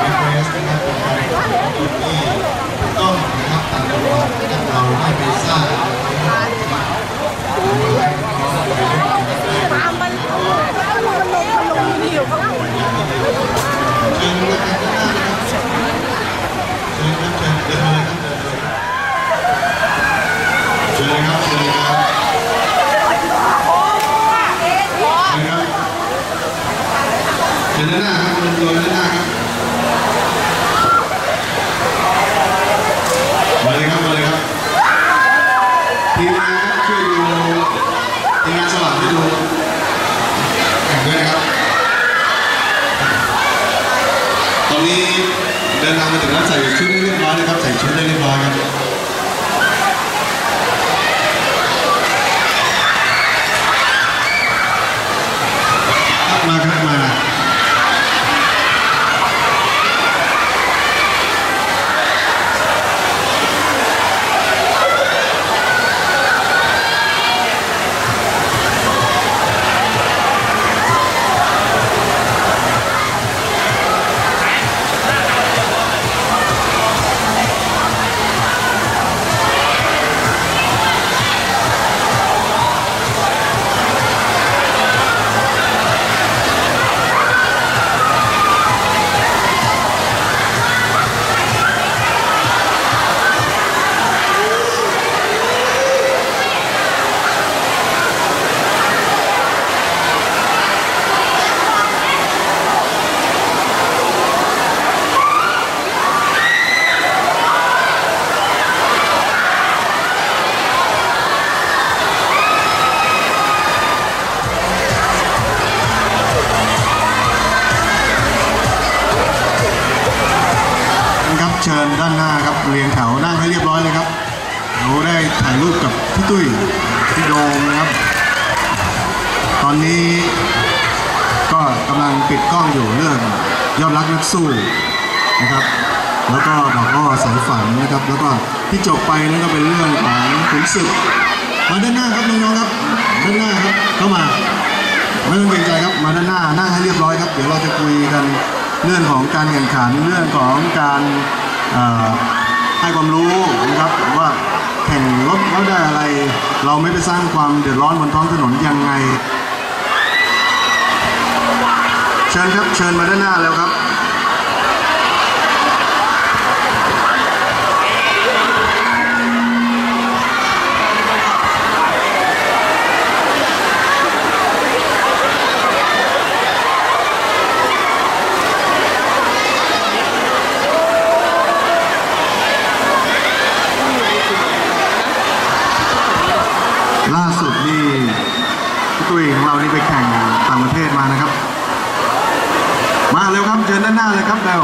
เลย เฟสนะครับที่ต้องนะครับตัดตัวนะครับเราได้ไปสร้าง ตามมันมันลงมันลงมันลงดีอยู่ข้างล่าง เชิญนะครับเชิญครับเชิญเดินมาเลยครับเชิญเลยครับเชิญเลยครับเชิญครับเชิญด้านหน้าครับคุณตัวด้านหน้าครับ มงานสลับช่วยดูแข่งด้วยนะครับ ตอนนี้เดินทางมาถึงแล้วใส่ชุดได้เรียบร้อยนะครับ ใส่ชุดได้เรียบร้อยครับ นะครับ แล้วก็ดอกอ้อสายฝันนะครับ แล้วก็ที่จบไปนั่นก็เป็นเรื่องของขุนศึกมาด้านหน้าครับน้องๆครับด้านหน้าครับเข้ามาไม่ต้องเกรงใจครับมาด้านหน้านั่งให้เรียบร้อยครับเดี๋ยวเราจะคุยกันเรื่องของการแข่งขันเรื่องของการให้ความรู้นะครับว่าแข่งรถแล้วได้อะไร เราไม่ไปสร้างความเดือดร้อนบนท้องถนนยังไง เชิญครับเชิญมาด้านหน้าแล้วครับ ล่าสุดนี่พี่ ตุ้ยของเรานี่ไปแข่งต่างประเทศมานะครับ มาเร็วครับเชิญด้านหน้าเลยครับเร็ว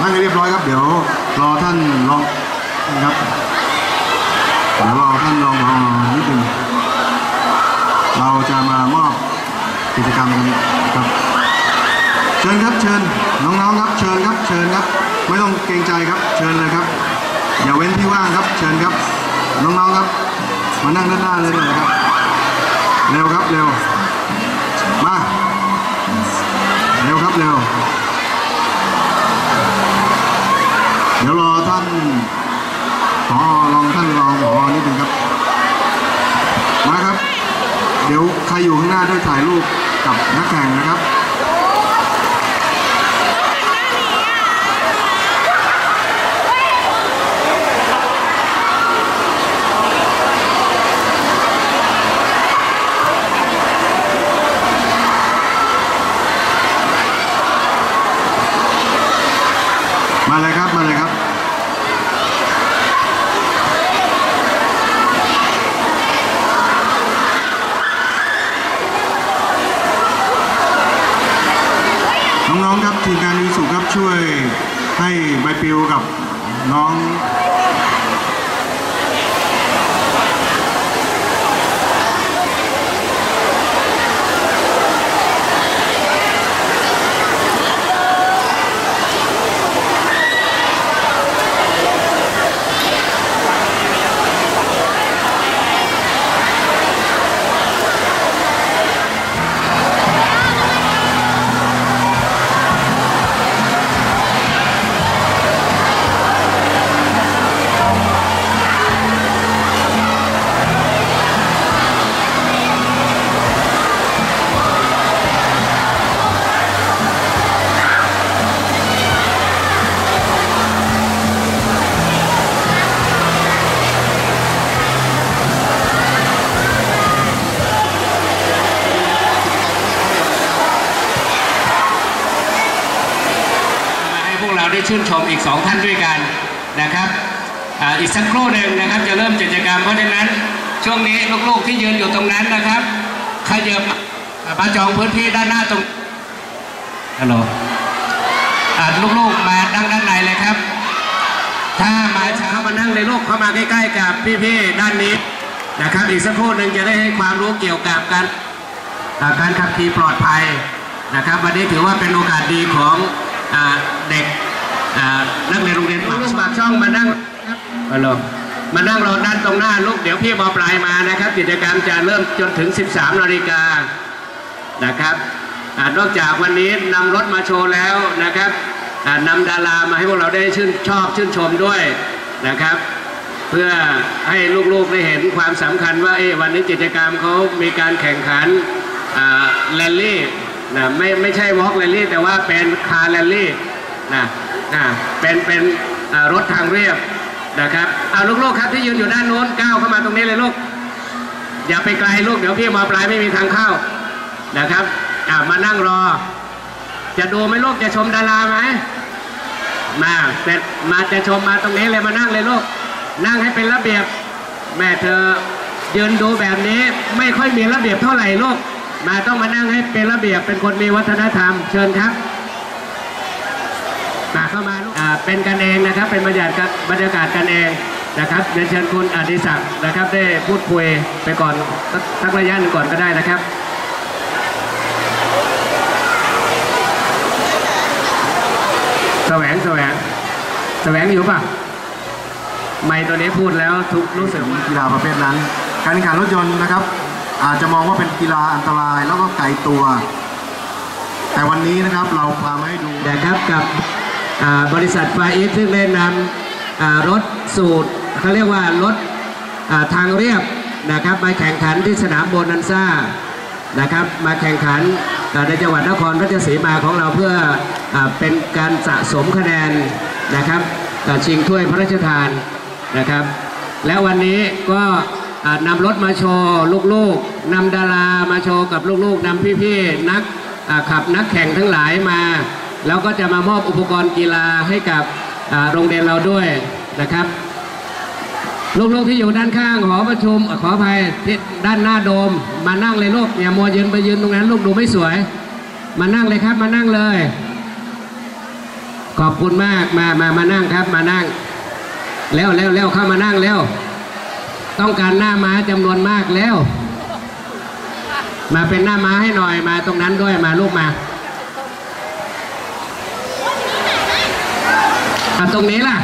นั่งให้เรียบร้อยครับ เดี๋ยวรอท่านรองนะครับเดี๋ยวรอท่านรองรอนิดหนึงเราจะมามอบกิจกรรมกันครับ เชิญครับเชิญน้องๆครับ เชิญครับเชิญครับ ไม่ต้องเกรงใจครับ เชิญเลยครับ อย่าเว้นที่ว่างครับ เชิญครับ น้องๆครับ มานั่งด้านหน้าเลยเลยครับ เร็วครับเร็ว มา เร็วครับเร็ว เดี๋ยวรอท่านพอรองท่านรองพอนิดนึงครับ มาครับ เดี๋ยวใครอยู่ข้างหน้าด้วยถ่ายรูปกับนักแข่งนะครับ ท่านด้วยกันนะครับอ,อีกสักครู่หนึ่งนะครับ จะเริ่มกิจกรรมเพราะฉะนั้นช่วงนี้ลูกๆที่ยืนอยู่ตรงนั้นนะครับขยับมาจองพื้นที่ด้านหน้าตรงฮัลโหลลูกๆมานั่งด้านในเลยครับ ถ้ามาเช้ามานั่งในลูกเข้ามาใกล้ๆกับพี่ๆด้านนี้นะครับ อีกสักครู่หนึ่งจะได้ให้ความรู้เกี่ยวกับการการขับขี่ปลอดภัยนะครับ วันนี้ถือว่าเป็นโอกาสดีของอเด็ก นักเรียนโรงเรียนปากปากช่องมานั่งฮัลโหลมานั่งรอด้านตรงหน้าลูกเดี๋ยวพี่บอปลายมานะครับ กิจกรรมจะเริ่มจนถึง 13นาฬิกานะครับอานอกจากวันนี้นำรถมาโชว์แล้วนะครับอ่านำดารามาให้พวกเราได้ชื่นชอบชื่นชมด้วยนะครับ เพื่อให้ลูกๆได้เห็นความสำคัญว่าเอ๊ะวันนี้กิจกรรมเขามีการแข่งขันแรลลี่นะไม่ไม่ใช่วอล์กแรลลี่แต่ว่าเป็นคาร์แรลลี่นะ นะเป็นเป็นรถทางเรียบนะครับเอาลูกๆครับที่ยืนอยู่ด้านโน้นก้าวเข้ามาตรงนี้เลยลูกอย่าไปไกลลูกเดี๋ยวพี่มอปลายไม่มีทางเข้านะครับอ่ามานั่งรอ จะดูไหมลูกจะชมดาราไหมมาเสร็จมาจะชมมาตรงนี้เลยมานั่งเลยลูกนั่งให้เป็นระเบียบ แม่เธอยืนดูแบบนี้ไม่ค่อยมีระเบียบเท่าไหร่ลูกมาต้องมานั่งให้เป็นระเบียบเป็นคนมีวัฒนธรรมเชิญครับ เข้ามาลูกอ่าเป็นกันเองนะครับ เป็นบรรยากาศบรรยากาศกันเองนะครับเรียนเชิญคุณอดิศักดิ์นะครับ ได้พูดคุยไปก่อนสักสักระยะหนึ่งก่อนก็ได้นะครับแสวงแสวงแสวงอยู่ป่ะ ไม่ตัวนี้พูดแล้วทุกรู้สึกว่ากีฬาประเภทนั้น การแข่งขันรถยนต์นะครับ อาจจะมองว่าเป็นกีฬาอันตรายแล้วก็ไกลตัว แต่วันนี้นะครับเราพามาให้ดูนะครับกับอ่า บริษัทฟาอิสซึ่งได้นำรถสูตรเขาเรียกว่ารถทางเรียบนะครับมาแข่งขันที่สนามโบนันซ่านะครับมาแข่งขันในจังหวัดนครราชสีมาของเราเพื่ออเป็นการสะสมคะแนนนะครับชิงถ้วยพระราชทานนะครับ แล้ววันนี้ก็นำรถมาโชว์ลูกๆนำดารามาโชว์กับลูกๆนำพี่ๆนักขับนักแข่งทั้งหลายมา แล้วก็จะมามอบอุปกรณ์กีฬาให้กับโรงเรียนเราด้วยนะครับลูกๆที่อยู่ด้านข้างหอประชุมขออภัยที่ด้านหน้าโดม มานั่งเลยลูกอย่ามัวยืนไปยืนตรงนั้น ลูกดูไม่สวย มานั่งเลยครับมานั่งเลย ขอบคุณมากมามามานั่งครับมานั่งแล้วแล้วแล้วเข้ามานั่งแล้วต้องการหน้าม้าจำนวนมากแล้ว มาเป็นหน้าม้าให้หน่อยมาตรงนั้นด้วยมาลูกมาอะ ตรงนี้ล่ะ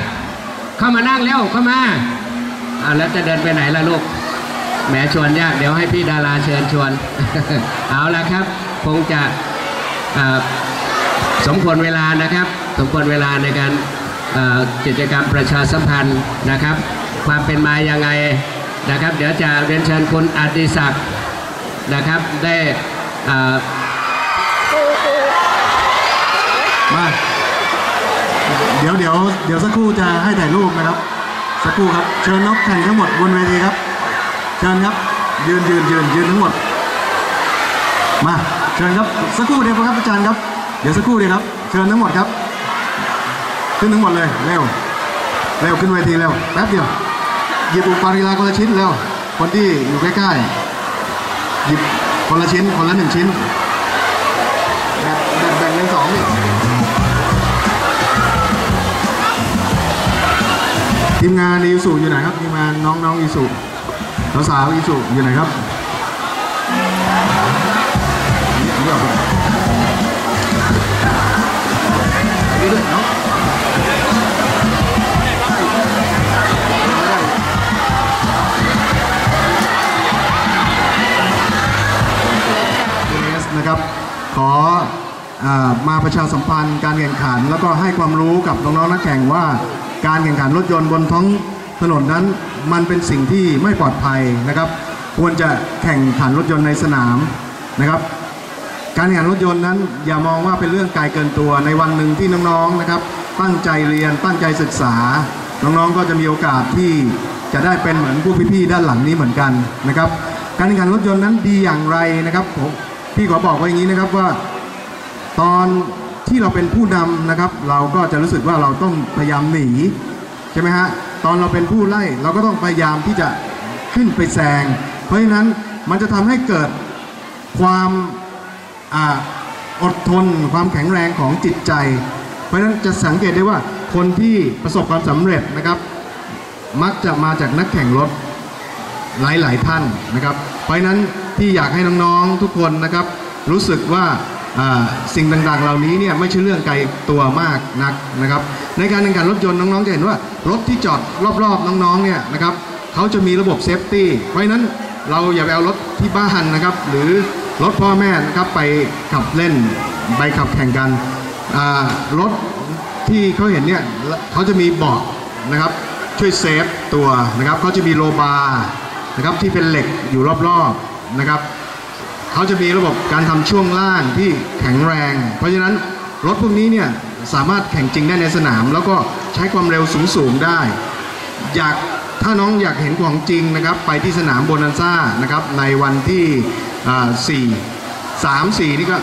เข้ามานั่งแล้วเข้ามาอะแล้วจะเดินไปไหนล่ะลูกแหมชวนยากเดี๋ยวให้พี่ดาราเชิญชวน เอาละครับ คงจะอ่าสมควรเวลานะครับ สมควรเวลาในการเอ่อกิจกรรมประชาสัมพันธ์นะครับ ความเป็นมายังไงนะครับ เดี๋ยวจะเรียนเชิญคุณอดิศักดิ์นะครับได้เอ่อมาเดี๋ยว เดี๋ยวสักครู่จะให้ถ่ายรูปนะครับ สักครู่ครับ เชิญนกแข่งทั้งหมดบนเวทีครับ เชิญครับ ยืนยืนยืนยืนทั้งหมด มา เชิญครับ สักครู่เดียวครับอาจารย์ครับ เดี๋ยวสักครู่เดียวครับ เชิญทั้งหมดครับ ขึ้นทั้งหมดเลย เร็ว เร็วขึ้นเวทีเร็ว แป๊บเดียว หยิบอุปกรณ์กีฬาคนละชิ้นเร็ว คนที่อยู่ใกล้ๆ หยิบคนละชิ้น คนละหนึ่งชิ้น ทีมงานอีสุอยู่ไหนครับทีมงานน้องน้องอีสุสาวอีสุอยู่ไหนครับนี่ด้วยเนาะนะครับ ขออมาประชาสัมพันธ์การแข่งขัน แล้วก็ให้ความรู้กับน้องๆนักแข่งว่า การแข่งขันรถยนต์บนท้องถนนนั้น มันเป็นสิ่งที่ไม่ปลอดภัยนะครับ ควรจะแข่งขันรถยนต์ในสนามนะครับ การแข่งขันรถยนต์นั้น อย่ามองว่าเป็นเรื่องไกลเกินตัวในวันหนึ่งที่น้องๆนะครับ ตั้งใจเรียนตั้งใจศึกษา น้องๆก็จะมีโอกาสที่จะได้เป็นเหมือนผู้พี่ๆด้านหลังนี้เหมือนกันนะครับ การแข่งขันรถยนต์นั้นดีอย่างไรนะครับผมพี่ขอบอกไว้อย่างนี้นะครับว่า ตอน ที่เราเป็นผู้นำนะครับ เราก็จะรู้สึกว่าเราต้องพยายามหนีใช่ไหมฮะตอนเราเป็นผู้ไล่เราก็ต้องพยายามที่จะขึ้นไปแซงเพราะฉะนั้นมันจะทำให้เกิดความออดทน ความแข็งแรงของจิตใจ เพราะฉะนั้นจะสังเกตได้ว่าคนที่ประสบความสำเร็จนะครับ มักจะมาจากนักแข่งรถหลายๆท่านนะครับ เพราะฉะนั้นที่อยากให้น้องๆทุกคนนะครับ รู้สึกว่า สิ่งต่างๆ เหล่านี้เนี่ยไม่ใช่เรื่องไกลตัวมากนักนะครับ ในการแข่งขันรถยนต์น้องๆจะเห็นว่ารถที่จอดรอบๆน้องๆเนี่ยนะครับเขาจะมีระบบเซฟตี้เพราะฉะนั้นเราอย่าไปเอารถที่บ้านนะครับ หรือรถพ่อแม่นะครับไปขับเล่นไปขับแข่งกันรถที่เขาเห็นเนี่ยเขาจะมีเบาะนะครับช่วยเซฟตัวนะครับเขาจะมีโลบาร์นะครับที่เป็นเหล็กอยู่รอบๆนะครับ เขาจะมีระบบการทำช่วงล่างที่แข็งแรง เพราะฉะนั้นรถพวกนี้เนี่ยสามารถแข่งจริงได้ในสนาม แล้วก็ใช้ความเร็วสูงๆได้ อยากถ้าน้องอยากเห็นของจริงนะครับ ไปที่สนามโบนันซ่านะครับในวันที่ 4 3 4 นี่ก็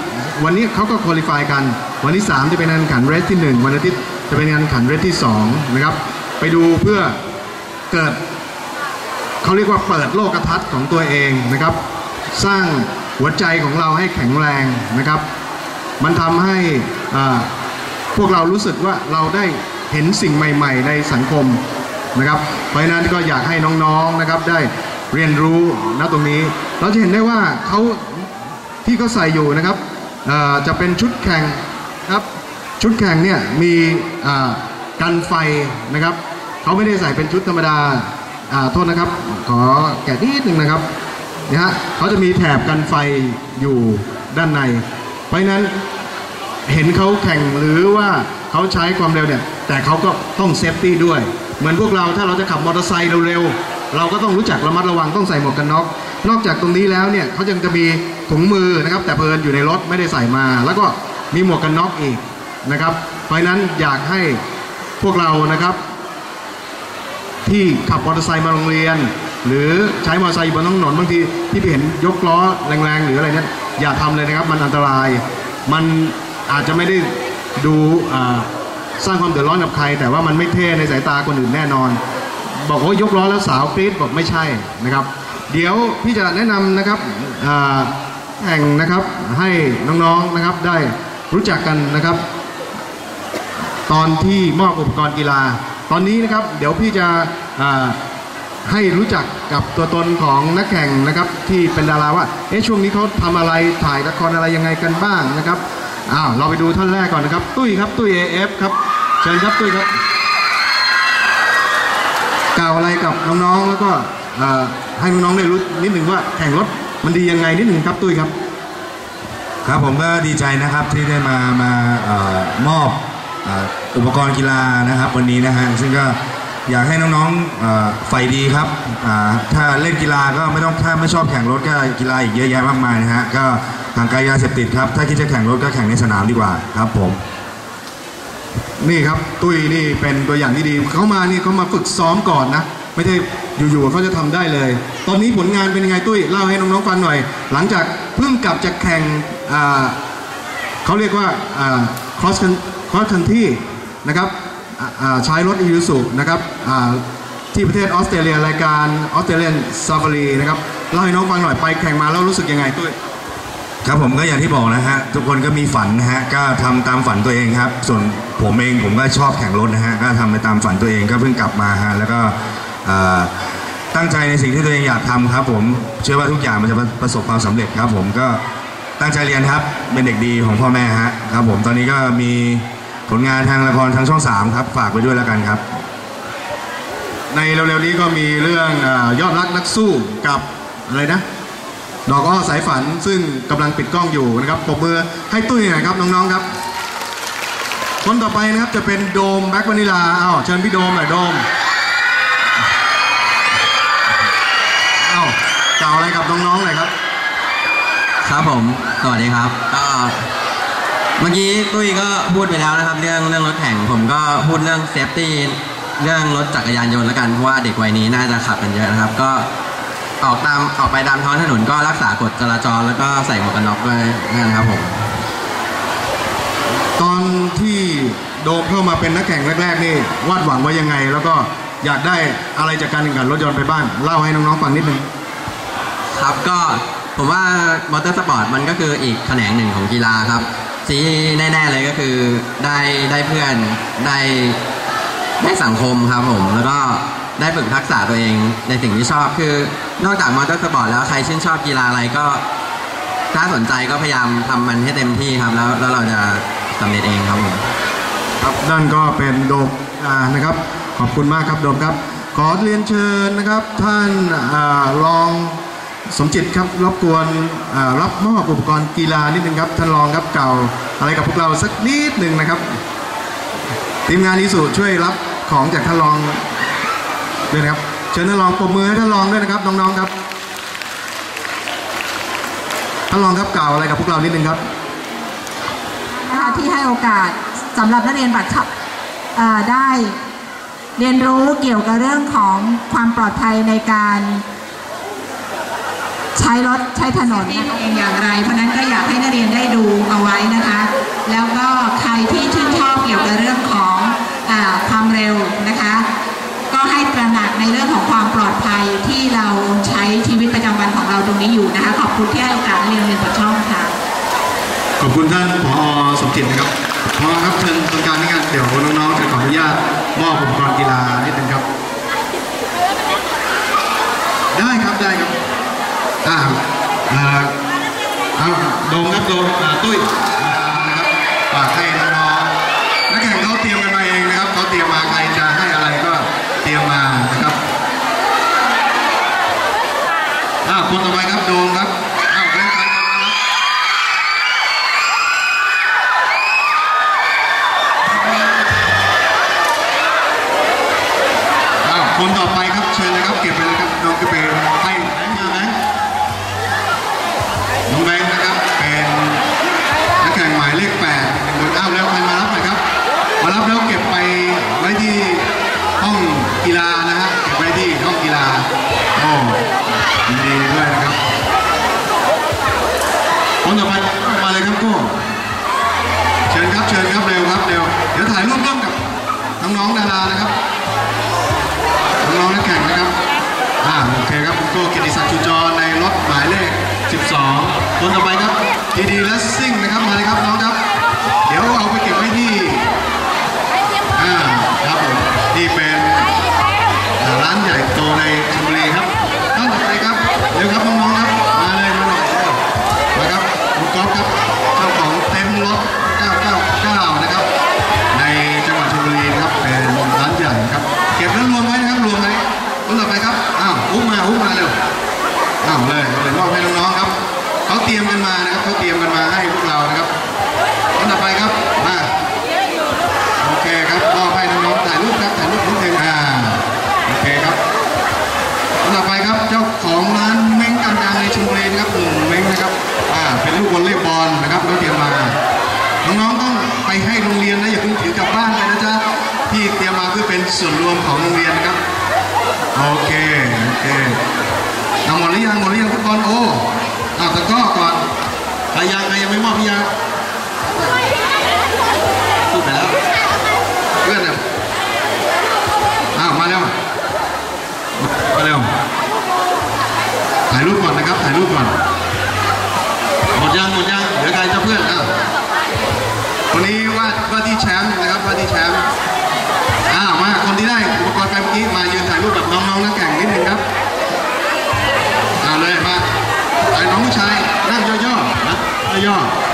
วันนี้เขาก็คุริฟายกัน วันที่ 3 จะเป็นการแข่งขันเรสที่ 1 วันอาทิตย์จะเป็นการแข่งขันเรสที่ 2 นะครับ ไปดูเพื่อเกิดเขาเรียกว่าเปิดโลกทัศน์ของตัวเองนะครับ สร้าง หัวใจของเราให้แข็งแรงนะครับ มันทำให้พวกเรารู้สึกว่าเราได้เห็นสิ่งใหม่ ๆ ในสังคมนะครับเพราะนั้นก็อยากให้น้องๆนะครับได้เรียนรู้ณตรงนี้ เราจะเห็นได้ว่าเขาที่เขาใส่อยู่นะครับจะเป็นชุดแข่งครับชุดแข่งเนี่ยมีกันไฟนะครับเขาไม่ได้ใส่เป็นชุดธรรมดาอ่าโทษนะครับ ขอแกะนิดนึงนะครับ นะฮะเขาจะมีแถบกันไฟอยู่ด้านใน เพราะนั้นเห็นเขาแข่งหรือว่าเขาใช้ความเร็วเนี่ยแต่เขาก็ต้องเซฟตี้ด้วย เหมือนพวกเราถ้าเราจะขับมอเตอร์ไซค์เร็วๆเราก็ต้องรู้จักระมัดระวังต้องใส่หมวกกันน็อกนอกจากตรงนี้แล้วเนี่ยเขายังจะมีถุงมือนะครับ แต่เพลินอยู่ในรถไม่ได้ใส่มา แล้วก็มีหมวกกันน็อกอีกนะครับ เพราะนั้นอยากให้พวกเรานะครับ ที่ขับมอเตอร์ไซค์มาโรงเรียน หรือใช้มอเตอร์ไซค์บนท้องถนนบางทีที่ไปเห็นยกล้อแรงๆ หรืออะไรเนี่ยอย่าทำเลยนะครับ มันอันตราย มันอาจจะไม่ได้ดูสร้างความเดือดร้อนกับใคร แต่ว่ามันไม่เท่ในสายตาคนอื่นแน่นอน บอกว่ายกล้อแล้วสาวกรี๊ดบอกไม่ใช่นะครับ เดี๋ยวพี่จะแนะนำนะครับแข่งนะครับให้น้องๆนะครับได้รู้จักกันนะครับ ตอนที่มอบอุปกรณ์กีฬา ตอนนี้นะครับ เดี๋ยวพี่จะ ให้รู้จักกับตัวตนของนักแข่งนะครับ ที่เป็นดาราว่าเอ๊ะช่วงนี้เขาทำอะไรถ่ายละครอะไรยังไงกันบ้างนะครับอ้าวเราไปดูท่านแรกก่อนนะครับ ตุ้ยครับตุ้ย AF ครับเชิญครับตุ้ยครับกล่าวอะไรกับน้องๆแล้วก็ให้น้องๆได้รู้นิดหนึ่งว่าแข่งรถมันดียังไงนิดหนึ่งครับตุ้ยครับ ครับผมก็ดีใจนะครับที่ได้มามาออมอบออุปกรณ์กีฬานะครับวันนี้นะฮะซึ่งก็ อยากให้น้องๆเอ่อใฝ่ดีครับ ถ้าเล่นกีฬาก็ไม่ต้องถ้าไม่ชอบแข่งรถก็กีฬาอีกเยอะแยะมากมายนะฮะ ก็ห่างไกลยาเสพติดครับ ถ้าคิดจะแข่งรถก็แข่งในสนามดีกว่าครับผม นี่ครับตุ้ยนี่เป็นตัวอย่างที่ดี เขามานี่เขามาฝึกซ้อมก่อนนะ ไม่ใช่อยู่ๆเขาจะทำได้เลย ตอนนี้ผลงานเป็นยังไงตุ้ยเล่าให้น้องๆฟังหน่อย หลังจากเพิ่งกลับจากแข่งเขาเรียกว่า cross coun- cross country นะครับ ใช้รถอียูสุนะครับที่ประเทศออสเตรเลียรายการออสเตรเลียนซาฟารีนะครับเล่าให้น้องฟังหน่อยไปแข่งมาแล้วรู้สึกยังไงตุ้ยครับผมก็อย่างที่บอกนะฮะทุกคนก็มีฝันนะฮะก็ทำตามฝันตัวเองครับ ส่วนผมเองผมก็ชอบแข่งรถนะฮะก็ทำไปตามฝันตัวเองก็เพิ่งกลับมาฮะแล้วก็ตั้งใจในสิ่งที่ตัวเองอยากทำครับ ผมเชื่อว่าทุกอย่างมันจะประสบความสำเร็จครับ ผมก็ตั้งใจเรียนครับเป็นเด็กดีของพ่อแม่ฮะครับผมตอนนี้ก็มี ผลงานทางละครทางช่องสามครับ ฝากไว้ด้วยแล้วกันครับ ในเร็วๆนี้ก็มีเรื่องอายอดรักนักสู้กับอะไรนะ ดอกอ้อสายฝันซึ่งกำลังปิดกล้องอยู่นะครับปรบมือให้ตุ้ยหน่อยครับน้องๆครับ คนต่อไปนะครับจะเป็นโดมแบ็กวานิลาอ้าวเชิญพี่โดมหน่อยโดมอ้าวกล่าวอะไรกับน้องๆหน่อยครับ ครับผม สวัสดีครับก็ เมื่อกี้ตุ้ยก็พูดไปแล้วนะครับ เรื่องเรื่องรถแข่งผมก็พูดเรื่องเซฟตี้เรื่องรถจักรยานยนต์แล้วกันเพราะว่าเด็กวัยนี้น่าจะขับกันเยอะนะครับ ก็ออกตามออกไปตามท้องถนนก็รักษากฎจราจรแล้วก็ใส่หมวกกันน็อกด้วยนะครับผม ตอนโดมเข้ามาเป็นนักแข่งแรกๆนี่วาดหวังไว้ยังไง แล้วก็อยากได้อะไรจากการแข่งขันรถยนต์ไปบ้างเล่าให้น้องๆฟังนิดนึงครับก็ผมว่ามอเตอร์สปอร์ตมันก็คืออีกแขนงหนึ่งของกีฬาครับ ที่แน่ๆเลยก็คือได้ได้เพื่อนได้ได้สังคมครับผม แล้วก็ได้ฝึกทักษะตัวเองในสิ่งที่ชอบคือนอกจากมอเตอร์สปอร์ตแล้วใครชื่นชอบกีฬาอะไรก็ ถ้าสนใจก็พยายามทำมันให้เต็มที่ครับ แล้วแล้วเราจะสำเร็จเองครับผม ครับนั่นก็เป็นโดมอ่านะครับ ขอบคุณมากครับโดมครับ ขอเรียนเชิญนะครับ ท่านอารอง สมจิตครับรบกวนรับมอบอุปกรณ์กีฬานิดนึงครับท่านรองครับเก่าอะไรกับพวกเราสักนิดหนึ่งนะครับทีมงานอิสุช่วยรับของจากท่านรองด้วยนะครับเชิญท่านรองปรบมือให้ท่านรองด้วยนะครับน้องๆครับท่านรองครับกล่าวอะไรกับพวกเรานิดนึงครับที่ให้โอกาสสำหรับนักเรียนบัตรได้เรียนรู้เกี่ยวกับเรื่องของความปลอดภัยในการ ใช้รถใช้ถนนนะคะเองอย่างไร เพราะฉะนั้นก็อยากให้นักเรียนได้ดูเอาไว้นะคะ แล้วก็ใครที่ชื่นชอบเกี่ยวกับเรื่องของอาความเร็วนะคะ ก็ให้ตระหนักในเรื่องของความปลอดภัยที่เราใช้ชีวิตประจำวันของเราตรงนี้อยู่นะคะ ขอบคุณที่ให้โอกาสนักเรียนเรียนปัดช่องค่ะ ขอบคุณท่านผอสมจิตนะครับพอครับเชิญตรงกลางนี่กันเดี๋ยวน้องๆจะขออนุญาตมอบอุปกรณ์กีฬานิดนึงครับ ได้ครับได้ครับ อ่าอ่าเอาโดมครับโดมตุ้ยนะครับฝากให้น้องๆนักแข่งเขาเตรียมกันมาเองนะครับเขาเตรียมมาใครจะให้อะไรก็เตรียมมานะครับอ่าคนต่อไปครับโดมครับ คนต่อไปครับดีดีและซิ่งนะครับมาเลยครับน้องครับ เดี๋ยวเอาไปเก็บไว้ที่อ่าครับผมนี่เป็นอ่าร้านใหญ่โตในชลบุรี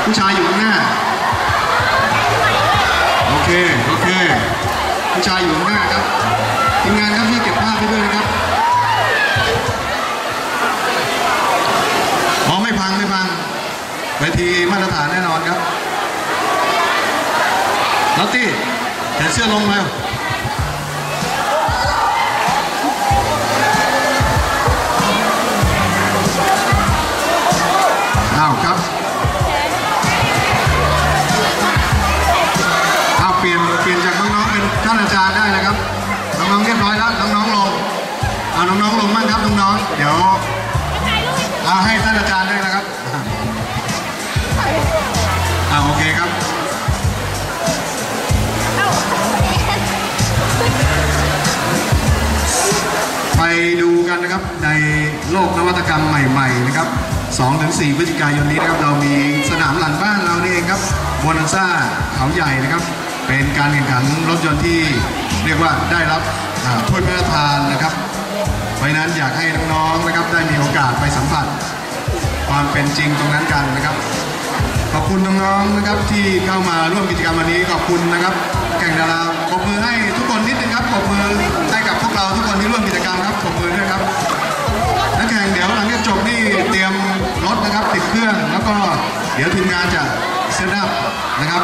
ผู้ชายอยู่ข้างหน้า โอเค โอเค ผู้ชายอยู่ข้างหน้าครับทีมงานครับช่วยเก็บภาพให้ด้วยนะครับ อ๋อ ไม่พัง ไม่พังเวทีมาตรฐานแน่นอนครับนัตตี้แขนเสื้อลงมาอ้าวครับ น้องๆลงบ้างครับน้องๆเดี๋ยวเอาให้ท่านอาจารย์ด้วยนะครับอ่าโอเคครับไปดูกันนะครับในโลกนวัตกรรมใหม่ๆนะครับ 2-4 พฤศจิกายนนี้นะครับ เรามีสนามหลังบ้านเรานี่เองครับโมนันซ่าเขาใหญ่นะครับ เป็นการแข่งขันรถยนต์ที่เรียกว่าได้รับถ้วยพระราชทานนะครับ ราะนั้นอยากให้น้องๆนะครับได้มีโอกาสไปสัมผัส ความเป็นจริงตรงนั้นกันนะครับ ขอบคุณน้องๆนะครับที่เข้ามาร่วมกิจกรรมวันนี้ขอบคุณนะครับ แข่งดาราปรบมือให้ทุกคนนิดนึงครับปรบมือให้กับพวกเราทุกคนที่ร่วมกิจกรรมครับปรบมือด้วยครับนักแข่งเดี๋ยวหลังจากจบนี่เตรียมรถนะครับติดเครื่องแล้วก็เดี๋ยวทีมงานจะเซตอัพนะครับ